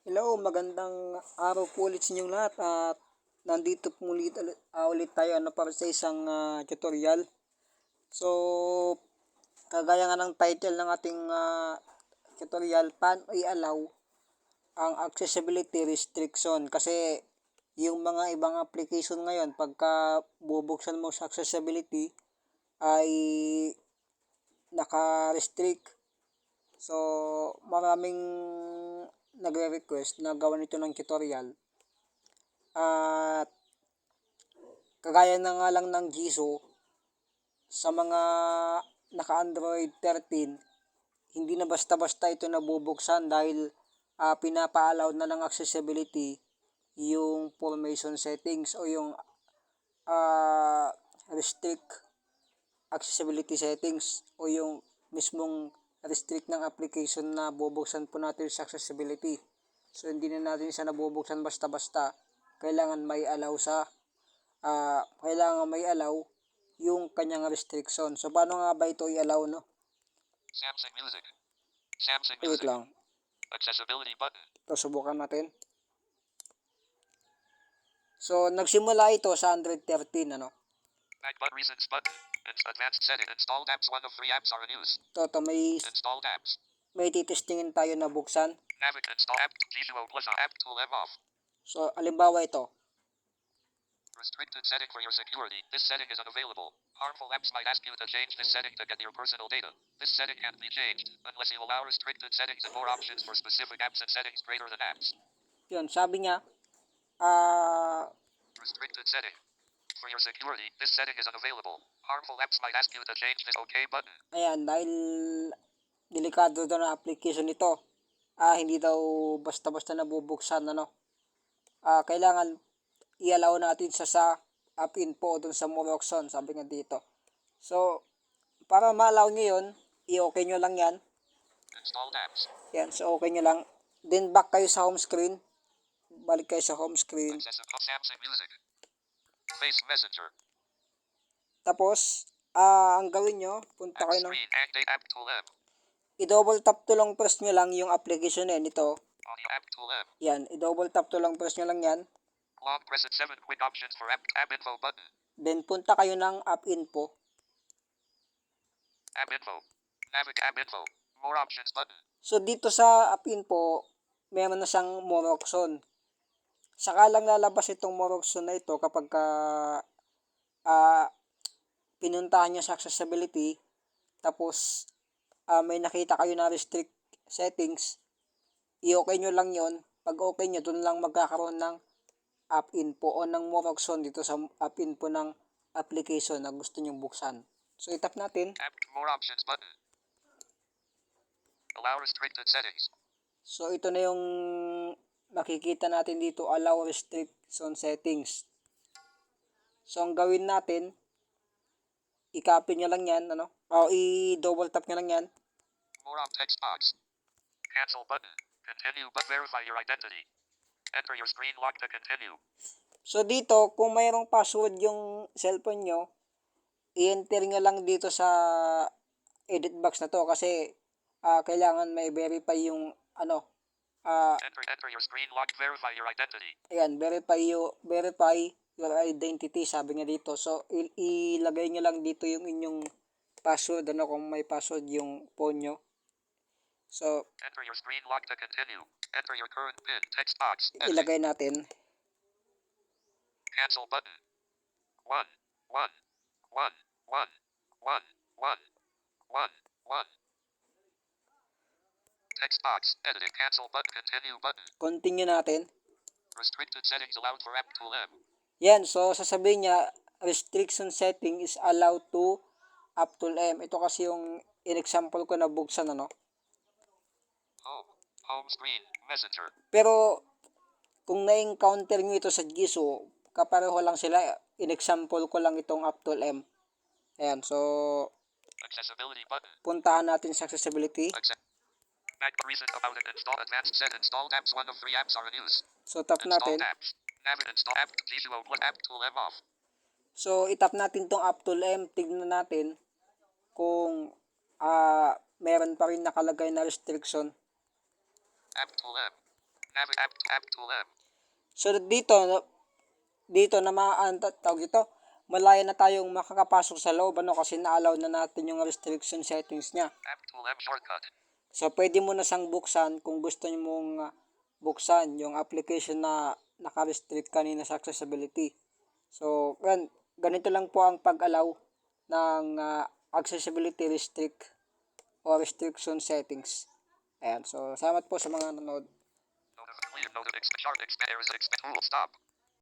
Hello, magandang araw po ulit sa inyong lahat at nandito po ulit, uh, ulit tayo ano, para sa isang ah, tutorial. So, kagaya nga ng title ng ating ah, tutorial, paano i-allow ang accessibility restriction kasi yung mga ibang application ngayon pagka bubuksan mo sa accessibility ay naka-restrict So, maraming nagre-request na gawan ito ng tutorial. At kagaya na nga lang ng Jisoo, sa mga naka-Android 13, hindi na basta-basta ito nabubuksan dahil uh, pinapa-allow na ng accessibility yung formation settings o yung uh, restrict accessibility settings o yung mismong restrict ng application na bubuksan po natin sa accessibility. So, hindi na natin siya nabubuksan basta-basta. Kailangan may allow sa, uh, kailangan may allow yung kanyang restriction. So, paano nga ba ito i-allow, no? Samsung Music. Samsung Wait Music. lang. Accessibility button. Ito, subukan natin. So, nagsimula ito sa 113, ano? Back but recents button. Advanced setting. Installed apps. One of three apps are in use. Ito may, Installed apps. may titestingin tayo na buksan. Navig install app. Visual plus app tool M off. So, alimbawa ito. Restricted setting for your security. This setting is unavailable. Harmful apps might ask you to change this setting to get your personal data. This setting can't be changed unless you allow restricted settings and more options for specific apps and settings greater than apps. Yun, sabi niya, ah, Restricted setting. For your security, this setting is unavailable. Harmful apps might ask you to change this OK button. Ayan, dahil delikado daw na application nito. Ah, hindi daw basta-basta nabubuksan, ano. Ah, kailangan i-allow natin sa sa app info dun sa Moroxon, sabi nga dito. So, para ma-allow nyo yun, i-okay nyo lang yan. Installed apps. Yan, so okay nyo lang. Then back kayo sa home screen. Balik kayo sa home screen. Accessible Samsung Music. Face Messenger. Tapos, ah, ang gawin nyo, punta kayo ng, i-double tap to lang press nyo lang yung application na yan, ito. Yan, i-double tap to lang press nyo lang yan. Long press it 7 quick options for app app info button. Then punta kayo ng app info. App info. Navig app info. More options button. So dito sa app info, meron na siyang Moroxon. Saka lang lalabas itong Moroxon na ito kapag ka ah, pinuntahan nyo sa accessibility tapos ah, may nakita kayo na restrict settings i-okay nyo lang yon pag okay nyo dun lang magkakaroon ng app info o ng Moroxon dito sa app info ng application na gusto nyong buksan so itap natin App more options button. Allow restricted settings. So ito na yung makikita natin dito, allow restriction settings. So ang gawin natin, i-copy nyo lang yan, ano? O i-double tap nyo lang yan. More on text box. Cancel button. Continue but verify your identity. Enter your screen lock to continue. So dito, kung mayroong password yung cellphone nyo, i-enter nyo lang dito sa edit box na to kasi ah, kailangan may verify yung ano, ah, Enter enter your screen lock verify your identity. Ayan, verify you, verify your identity, sabi niya dito. So, ilagay niyo lang dito yung inyong password, ano, kung may password yung phone nyo. So, Enter your screen lock to continue. Enter your current PIN text box. Ilagay natin. Cancel button. 1, 1, 1, 1, 1, 1, 1, 1. Text box. Edit cancel button. Continue button. Continue natin. Restricted settings allowed for app tool M. Yan, so sasabihin niya, restriction setting is allowed to up to M. Ito kasi yung in-example ko na buksan, ano. Home. Home screen. Messenger. Pero, kung na-encounter nyo ito sa Jisoo, kapareho lang sila. In-example ko lang itong up to M. Ayan, so, Accessibility button. puntahan natin sa accessibility. Accept. Back recent about it. Install advanced set. Installed apps. One of three apps are in use. So, tap natin. Installed apps. App. App tool. So, itap natin tong up to M. Tignan natin kung ah meron pa rin nakalagay na restriction. App tool M. Nav app, app tool M. So dito, dito na maan tawag ito, malaya na tayong makakapasok sa loob ano kasi na-allow na natin yung restriction settings niya. App tool M shortcut. So pwede mo na siyang buksan kung gusto niyo mong ah, buksan yung application na naka-restrict kanina sa accessibility. So gan ganito lang po ang pag-allow ng ah, accessibility restrict o restriction settings. Ayan, so salamat po sa mga. Notif- clear notif- exp- chart exp- errors exp- tool stop.